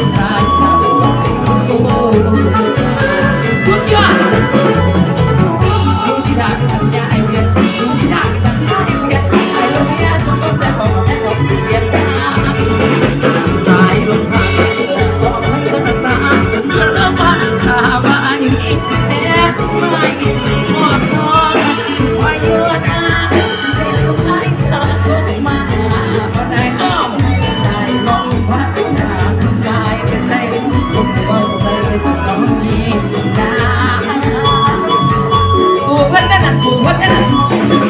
surprise. วัดนั้น